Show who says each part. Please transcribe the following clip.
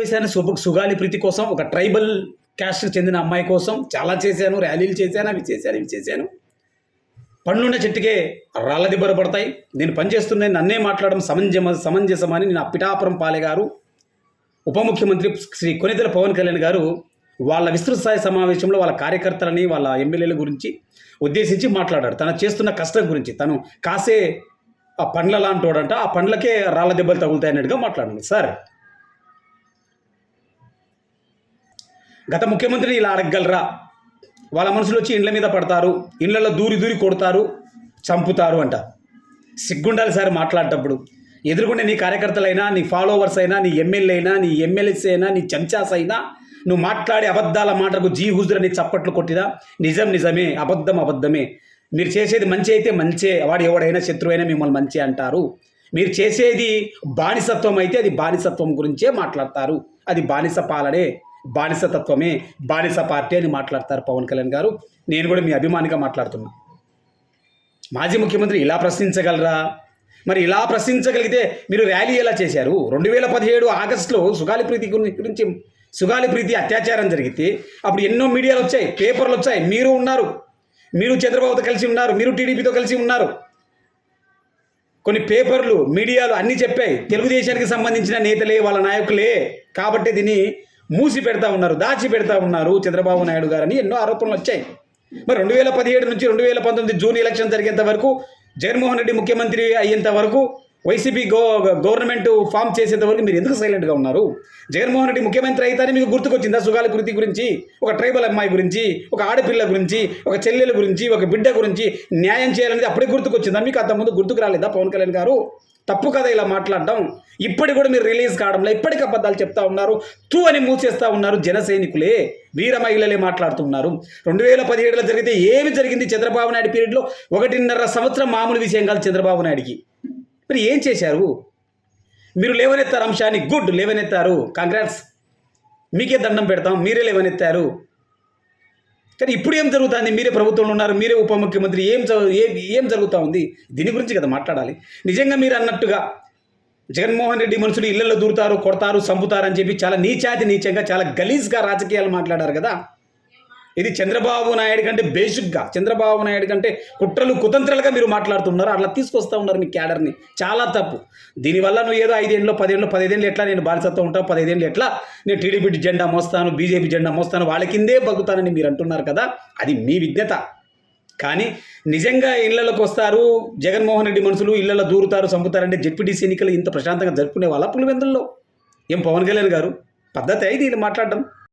Speaker 1: చేశాను. శుభ సుగాలి ప్రీతి కోసం ఒక ట్రైబల్ క్యాస్ట్కి చెందిన అమ్మాయి కోసం చాలా చేశాను. ర్యాలీలు చేశాను అవి చేశాను ఇవి చేశాను. పండున్న చెట్టుకే రాళ్ళ దిబ్బలు పడతాయి. నేను పనిచేస్తున్న నన్నే మాట్లాడడం సమంజమ సమంజసమని నేను పిఠాపురం పాలె గారు ఉప ముఖ్యమంత్రి శ్రీ కొనితల పవన్ కళ్యాణ్ గారు వాళ్ళ విస్తృత స్థాయి సమావేశంలో వాళ్ళ కార్యకర్తలని వాళ్ళ ఎమ్మెల్యేల గురించి ఉద్దేశించి మాట్లాడాడు తను చేస్తున్న కష్టం గురించి తను కాసే ఆ పండ్ల లాంటోడంట ఆ పండ్లకే రాళ్ళ దెబ్బలు తగులుతాయన్నట్టుగా మాట్లాడండి సార్ గత ముఖ్యమంత్రిని ఇలా అడగగలరా? వాళ్ళ మనుషులు వచ్చి ఇండ్ల మీద పడతారు ఇండ్లలో దూరి దూరి కొడతారు చంపుతారు అంట. సిగ్గుండాలి సార్ మాట్లాడేటప్పుడు. ఎదుర్కొనే నీ కార్యకర్తలైనా నీ ఫాలోవర్స్ అయినా నీ ఎమ్మెల్యే అయినా నీ ఎమ్మెల్యేస్ అయినా నీ చెంచాస్ అయినా నువ్వు మాట్లాడే అబద్ధాల మాటకు జీ హుజురని చప్పట్లు కొట్టినా నిజం నిజమే అబద్ధం అబద్ధమే. మీరు చేసేది మంచి అయితే మంచే వాడు ఎవడైనా శత్రువైనా మిమ్మల్ని మంచి అంటారు. మీరు చేసేది బానిసత్వం అయితే అది బానిసత్వం గురించే మాట్లాడతారు. అది బానిస పాలనే. బానిసతత్వమే బానిస పార్టీ అని మాట్లాడతారు పవన్ కళ్యాణ్ గారు. నేను కూడా మీ అభిమానిగా మాట్లాడుతున్నా. మాజీ ముఖ్యమంత్రి ఇలా ప్రశ్నించగలరా? మరి ఇలా ప్రశ్నించగలిగితే మీరు ర్యాలీ ఎలా చేశారు? రెండు వేల పదిహేడు ఆగస్టులో సుగాలి ప్రీతి గురించి సుగాలి ప్రీతి అత్యాచారం జరిగితే అప్పుడు ఎన్నో మీడియాలు వచ్చాయి పేపర్లు వచ్చాయి. మీరు ఉన్నారు. మీరు చంద్రబాబుతో కలిసి ఉన్నారు. మీరు టీడీపీతో కలిసి ఉన్నారు. కొన్ని పేపర్లు మీడియాలు అన్నీ చెప్పాయి. తెలుగుదేశానికి సంబంధించిన నేతలే వాళ్ళ నాయకులే. కాబట్టి దీన్ని మూసి పెడతా ఉన్నారు దాచి పెడతా ఉన్నారు చంద్రబాబు నాయుడు గారని ఎన్నో ఆరోపణలు వచ్చాయి. మరి రెండు వేల పదిహేడు నుంచి రెండు వేల పంతొమ్మిది జూన్ ఎలక్షన్ జరిగేంత వరకు జగన్మోహన్ రెడ్డి ముఖ్యమంత్రి అయ్యేంత వరకు వైసీపీ గో గవర్నమెంట్ ఫామ్ చేసేంత వరకు మీరు ఎందుకు సైలెంట్గా ఉన్నారు? జగన్మోహన్ రెడ్డి ముఖ్యమంత్రి అయితేనే మీకు గుర్తుకొచ్చిందా? సుగాలి కృతి గురించి ఒక ట్రైబల్ అమ్మాయి గురించి ఒక ఆడపిల్ల గురించి ఒక చెల్లెల గురించి ఒక బిడ్డ గురించి న్యాయం చేయాలనేది అప్పుడే గుర్తుకొచ్చిందా? మీకు అంతకుముందు గుర్తుకు రాలేదా పవన్ కళ్యాణ్ గారు? తప్పు కదా ఇలా మాట్లాడడం ఇప్పటి కూడా మీరు రిలీజ్ కావడంలో ఇప్పటికి అబద్ధాలు చెప్తా ఉన్నారు తూ అని మూసేస్తా ఉన్నారు జన సైనికులే వీర మహిళలే మాట్లాడుతున్నారు రెండు వేల పదిహేడులో జరిగితే ఏమి జరిగింది చంద్రబాబు నాయుడు పీరియడ్లో? ఒకటిన్నర సంవత్సరం మామూలు విషయం కాదు చంద్రబాబు నాయుడికి. మరి ఏం చేశారు? మీరు లేవనెత్తారు అంశాన్ని గుడ్ లేవనెత్తారు. కాంగ్రాట్స్ మీకే దండం పెడతాం మీరే లేవనెత్తారు. కానీ ఇప్పుడు ఏం జరుగుతుంది? మీరే ప్రభుత్వంలో ఉన్నారు మీరే ఉప ముఖ్యమంత్రి ఏం ఏం ఏం జరుగుతూ ఉంది? దీని గురించి కదా మాట్లాడాలి. నిజంగా మీరు అన్నట్టుగా జగన్మోహన్ రెడ్డి మనుషులు ఇళ్ళలో దూరుతారు కొడతారు చంపుతారు అని చెప్పి చాలా నీచాతి నీచంగా చాలా గలీజ్గా రాజకీయాలు మాట్లాడారు కదా? ఇది చంద్రబాబు నాయుడు కంటే బేసిక్గా చంద్రబాబు నాయుడు కంటే కుట్రలు కుతంత్రాలుగా మీరు మాట్లాడుతున్నారు. అట్లా తీసుకొస్తూ ఉన్నారు మీ క్యాడర్ని. చాలా తప్పు. దీనివల్ల నువ్వు ఏదో ఐదేళ్ళు పదేళ్ళు పదిహేనులు ఎట్లా నేను బానిసత్వం ఉంటావు పదిహేను ఎట్లా నేను టీడీపీ జెండా మోస్తాను బీజేపీ జెండా మోస్తాను వాళ్ళ కిందే బగ్గుతానని మీరు అంటున్నారు కదా అది మీ విజ్ఞత. కానీ నిజంగా ఇళ్ళలోకి వస్తారు జగన్మోహన్ రెడ్డి మనుషులు ఇళ్ళలో దూరుతారు చంపుతారంటే జెడ్పీటీసీ ఎన్నికలు ఇంత ప్రశాంతంగా జరుపుకునే వాళ్ళ పులివెందుల్లో? ఏం పవన్ కళ్యాణ్ గారు? పద్ధతి అయితే ఇది మాట్లాడడం.